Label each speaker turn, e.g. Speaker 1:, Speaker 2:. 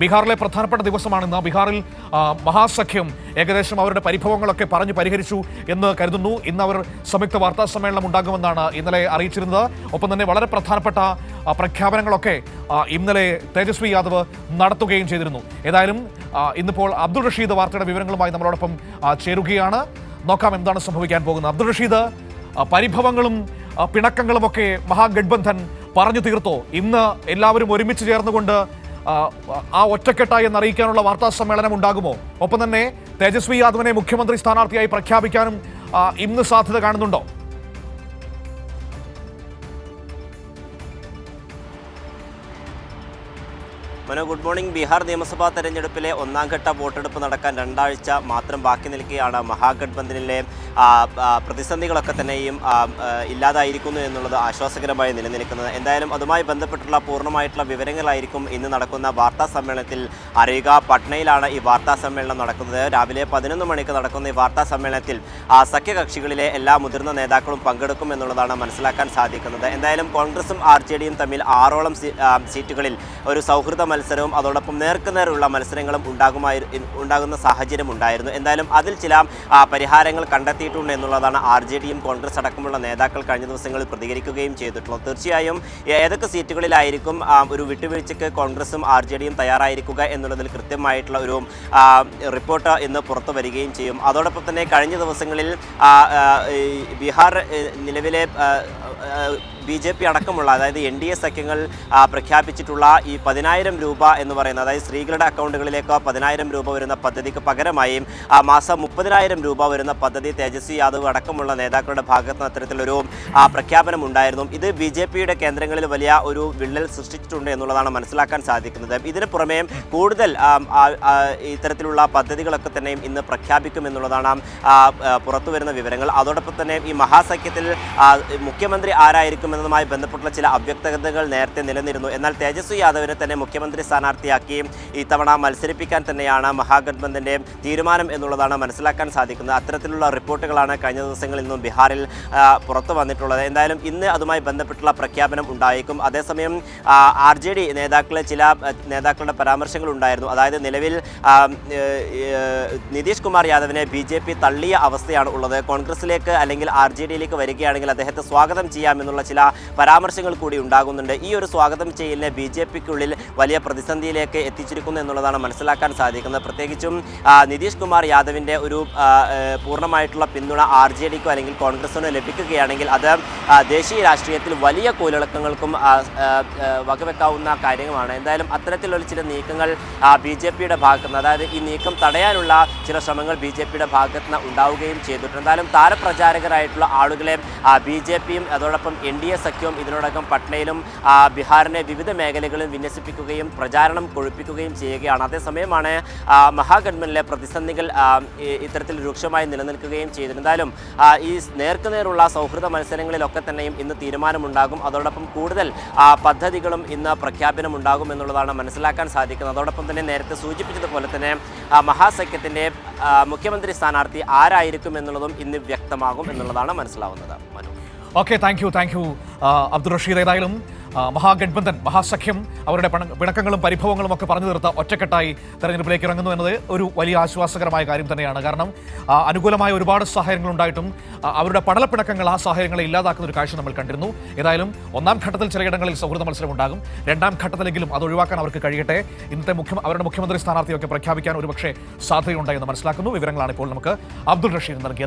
Speaker 1: ബീഹാറിലെ പ്രധാനപ്പെട്ട ദിവസമാണ് ഇന്ന്. ബീഹാറിൽ മഹാസഖ്യം ഏകദേശം അവരുടെ പരിഭവങ്ങളൊക്കെ പറഞ്ഞു പരിഹരിച്ചു എന്ന് കരുതുന്നു. ഇന്ന് അവർ സംയുക്ത വാർത്താ സമ്മേളനം ഉണ്ടാകുമെന്നാണ് ഇന്നലെ അറിയിച്ചിരുന്നത്. ഒപ്പം തന്നെ വളരെ പ്രധാനപ്പെട്ട പ്രഖ്യാപനങ്ങളൊക്കെ ഇന്നലെ തേജസ്വി യാദവ് നടത്തുകയും ചെയ്തിരുന്നു. ഏതായാലും ഇന്നിപ്പോൾ അബ്ദുൾ റഷീദ് വാർത്തയുടെ വിവരങ്ങളുമായി നമ്മളോടൊപ്പം ചേരുകയാണ്. നോക്കാം എന്താണ് സംഭവിക്കാൻ പോകുന്നത്. അബ്ദുൾ റഷീദ് പരിഭവങ്ങളും പിണക്കങ്ങളുമൊക്കെ മഹാഗഡ്ബന്ധൻ പറഞ്ഞു തീർത്തോ? ഇന്ന് എല്ലാവരും ഒരുമിച്ച് ചേർന്നുകൊണ്ട് ആ, ഒറ്റക്കെട്ടായി എന്നറിയിക്കാനുള്ള വാർത്താ സമ്മേളനം ഉണ്ടാകുമോ? ഒപ്പം തന്നെ തേജസ്വി യാദവിനെ മുഖ്യമന്ത്രി സ്ഥാനാർത്ഥിയായി പ്രഖ്യാപിക്കാനും ഇന്ന് സാധ്യത കാണുന്നുണ്ടോ?
Speaker 2: മനോ ഗുഡ് മോർണിംഗ്. ബീഹാർ നിയമസഭാ തെരഞ്ഞെടുപ്പിലെ ഒന്നാം ഘട്ട വോട്ടെടുപ്പ് നടക്കാൻ രണ്ടാഴ്ച മാത്രം ബാക്കി നിൽക്കുകയാണ്. മഹാഗഡ്ബന്ധനിലെ പ്രതിസന്ധികളൊക്കെ തന്നെയും ഇല്ലാതായിരിക്കുന്നു എന്നുള്ളത് ആശ്വാസകരമായി നിലനിൽക്കുന്നത്. എന്തായാലും അതുമായി ബന്ധപ്പെട്ടുള്ള പൂർണമായിട്ടുള്ള വിവരങ്ങളായിരിക്കും ഇന്ന് നടക്കുന്ന വാർത്താ സമ്മേളനത്തിൽ അറിയുക. പട്നയിലാണ് ഈ വാർത്താ സമ്മേളനം നടക്കുന്നത്. രാവിലെ പതിനൊന്ന് മണിക്ക് നടക്കുന്ന ഈ വാർത്താ സമ്മേളനത്തിൽ സഖ്യകക്ഷികളിലെ എല്ലാ മുതിർന്ന നേതാക്കളും പങ്കെടുക്കും എന്നുള്ളതാണ് മനസ്സിലാക്കാൻ സാധിക്കുന്നത്. എന്തായാലും കോൺഗ്രസും ആർ തമ്മിൽ ആറോളം സീറ്റുകളിൽ ഒരു സൗഹൃദ മത്സരവും അതോടൊപ്പം നേർക്കുനേറുള്ള മത്സരങ്ങളും ഉണ്ടാകുമായി ഉണ്ടാകുന്ന സാഹചര്യം ഉണ്ടായിരുന്നു. എന്തായാലും അതിൽ ചില പരിഹാരങ്ങൾ കണ്ടെത്തിയിട്ടുണ്ട് എന്നുള്ളതാണ് ആർ ജെ ഡിയും കോൺഗ്രസ് അടക്കമുള്ള നേതാക്കൾ കഴിഞ്ഞ ദിവസങ്ങളിൽ പ്രതികരിക്കുകയും ചെയ്തിട്ടുള്ളത്. തീർച്ചയായും ഏതൊക്കെ സീറ്റുകളിലായിരിക്കും ഒരു വിട്ടുവീഴ്ചയ്ക്ക് കോൺഗ്രസും ആർ ജെ ഡിയും തയ്യാറായിരിക്കുക എന്നുള്ളതിൽ കൃത്യമായിട്ടുള്ള ഒരു റിപ്പോർട്ട് ഇന്ന് പുറത്തു വരികയും ചെയ്യും. അതോടൊപ്പം തന്നെ കഴിഞ്ഞ ദിവസങ്ങളിൽ ബീഹാർ നിലവിലെ ബി ജെ പി അടക്കമുള്ള അതായത് എൻ ഡി എ സഖ്യങ്ങൾ പ്രഖ്യാപിച്ചിട്ടുള്ള ഈ പതിനായിരം രൂപ എന്ന് പറയുന്ന അതായത് സ്ത്രീകളുടെ അക്കൗണ്ടുകളിലേക്ക് പതിനായിരം രൂപ വരുന്ന പദ്ധതിക്ക് പകരമായും ആ, മാസം മുപ്പതിനായിരം രൂപ വരുന്ന പദ്ധതി തേജസ്വി യാദവ് അടക്കമുള്ള നേതാക്കളുടെ ഭാഗത്ത് നിന്ന് അത്തരത്തിലൊരു പ്രഖ്യാപനം ഉണ്ടായിരുന്നു ഇത് ബി ജെ പിയുടെ കേന്ദ്രങ്ങളിൽ വലിയ ഒരു വിള്ളൽ സൃഷ്ടിച്ചിട്ടുണ്ട് എന്നുള്ളതാണ് മനസ്സിലാക്കാൻ സാധിക്കുന്നത്. ഇതിന് പുറമേ കൂടുതൽ ഇത്തരത്തിലുള്ള പദ്ധതികളൊക്കെ തന്നെയും ഇന്ന് പ്രഖ്യാപിക്കും എന്നുള്ളതാണ് ആ, ആ, പുറത്തു വരുന്ന വിവരങ്ങൾ. അതോടൊപ്പം തന്നെ ഈ മഹാസഖ്യത്തിൽ ആ, മുഖ്യമന്ത്രി ആരായിരിക്കുമെന്നതുമായി ബന്ധപ്പെട്ടുള്ള ചില അവ്യക്തതകൾ നേരത്തെ നിലനിരുന്നു എന്നാൽ തേജസ്വി യാദവിനെ തന്നെ മുഖ്യമന്ത്രി സ്ഥാനാർത്ഥിയാക്കി ഇത്തവണ മത്സരിപ്പിക്കാൻ തന്നെയാണ് മഹാഗത്ബന്ധന്റെ തീരുമാനം എന്നുള്ളതാണ് മനസ്സിലാക്കാൻ സാധിക്കുന്നത്. അത്തരത്തിലുള്ള റിപ്പോർട്ടുകളാണ് കഴിഞ്ഞ ദിവസങ്ങളിൽ നിന്നും ബീഹാറിൽ പുറത്തു വന്നിട്ടുള്ളത്. എന്തായാലും ഇന്ന് അതുമായി ബന്ധപ്പെട്ടുള്ള പ്രഖ്യാപനം ഉണ്ടായേക്കും. അതേസമയം ആർ ജെ ഡി നേതാക്കളെ ചില നേതാക്കളുടെ പരാമർശങ്ങൾ ഉണ്ടായിരുന്നു. അതായത് നിലവിൽ നിതീഷ് കുമാർ യാദവിനെ ബി ജെ പി തള്ളിയ അവസ്ഥയാണ് ഉള്ളത്. കോൺഗ്രസിലേക്ക് അല്ലെങ്കിൽ ആർ ജെ ഡിയിലേക്ക് വരികയാണെങ്കിൽ അദ്ദേഹത്തെ സ്വാഗതം ചെയ്യാമെന്നുള്ള ചില പരാമർശങ്ങൾ കൂടി ഉണ്ടാകുന്നുണ്ട്. ഈ ഒരു സ്വാഗതം ചെയ്യലിനെ ബി ജെ പിക്കുള്ളിൽ വലിയ പ്രതിസന്ധിയിലേക്ക് എത്തിച്ചിരിക്കുന്നു എന്നുള്ളതാണ് മനസ്സിലാക്കാൻ സാധിക്കുന്നത്. പ്രത്യേകിച്ചും നിതീഷ് കുമാർ യാദവിന്റെ ഒരു പൂർണമായിട്ടുള്ള പിന്തുണ ആർ ജെ ഡിക്കോ അല്ലെങ്കിൽ കോൺഗ്രസിനോ ലഭിക്കുകയാണെങ്കിൽ അത് ദേശീയ രാഷ്ട്രീയത്തിൽ വലിയ കോലിളക്കങ്ങൾക്കും വകവെക്കാവുന്ന കാര്യങ്ങളാണ് എന്തായാലും അത്തരത്തിലുള്ള ചില നീക്കങ്ങൾ ബി ജെ പിയുടെ ഭാഗത്തുനിന്ന് അതായത് ഈ നീക്കം തടയാനുള്ള ചില ശ്രമങ്ങൾ ബി ജെ പിയുടെ ഭാഗത്തുനിന്ന് ഉണ്ടാവുകയും ചെയ്തിട്ടുണ്ട്. എന്തായാലും താരപ്രചാരകരായിട്ടുള്ള ആളുകളെ ബി ജെ പിയും അതോടൊപ്പം എൻ ഡി എ സഖ്യവും ഇതിനോടകം പട്നയിലും ബീഹാറിനെ വിവിധ മേഖലകളിൽ വിന്യസിപ്പിക്കുകയും പ്രചാരണം കൊഴുപ്പിക്കുകയും ചെയ്യുകയാണ്. അതേസമയമാണ് മഹാഗഡ്ബനിലെ പ്രതിസന്ധികൾ ഇത്തരത്തിൽ രൂക്ഷമായി നിലനിൽക്കുകയും ചെയ്തിരുന്നാലും ഈ നേർക്കുനേറുള്ള സൗഹൃദ മത്സരങ്ങളിലൊക്കെ തന്നെയും ഇന്ന് തീരുമാനമുണ്ടാകും. അതോടൊപ്പം കൂടുതൽ പദ്ധതികളും ഇന്ന് പ്രഖ്യാപനം ഉണ്ടാകും എന്നുള്ളതാണ് മനസ്സിലാക്കാൻ സാധിക്കുന്നത്. അതോടൊപ്പം തന്നെ നേരത്തെ സൂചിപ്പിച്ചതുപോലെ തന്നെ മഹാസഖ്യത്തിന്റെ മുഖ്യമന്ത്രി സ്ഥാനാർത്ഥി ആരായിരിക്കും എന്നുള്ളതും ഇന്ന് വ്യക്തമാകും എന്നുള്ളതാണ് മനസ്സിലാവുന്നത്. Manu
Speaker 1: okay thank you thank you Abdul Rasheed ഏതായാലും ആ, മഹാഗഡ്ബന്ധൻ മഹാസഖ്യം അവരുടെ പണ- പിണക്കങ്ങളും പരിഭവങ്ങളും ഒക്കെ പറഞ്ഞു തീർത്ത ഒറ്റക്കെട്ടായി തെരഞ്ഞെടുപ്പിലേക്ക് ഇറങ്ങുന്നു എന്നത് ഒരു വലിയ ആശ്വാസകരമായ കാര്യം തന്നെയാണ്. കാരണം അനുകൂലമായ ഒരുപാട് സാഹചര്യങ്ങൾ ഉണ്ടായിട്ടും അവരുടെ പടലപ്പിണക്കങ്ങൾ ആ സഹായങ്ങളെ ഇല്ലാതാക്കുന്ന ഒരു കാഴ്ച നമ്മൾ കണ്ടിരുന്നു. ഏതായാലും ഒന്നാം ഘട്ടത്തിൽ ചിലയിടങ്ങളിൽ സൗഹൃദ മത്സരം ഉണ്ടാകും. രണ്ടാം ഘട്ടത്തിലെങ്കിലും അത് ഒഴിവാക്കാൻ അവർക്ക് കഴിയട്ടെ. ഇന്നത്തെ മുഖ്യ അവരുടെ മുഖ്യമന്ത്രി സ്ഥാനാർത്ഥിയൊക്കെ പ്രഖ്യാപിക്കാൻ ഒരുപക്ഷെ സാധ്യതയുണ്ടായെന്ന് മനസ്സിലാക്കുന്നു. വിവരങ്ങളാണ് ഇപ്പോൾ നമുക്ക് അബ്ദുൾ റഷീദ് നൽകിയത്.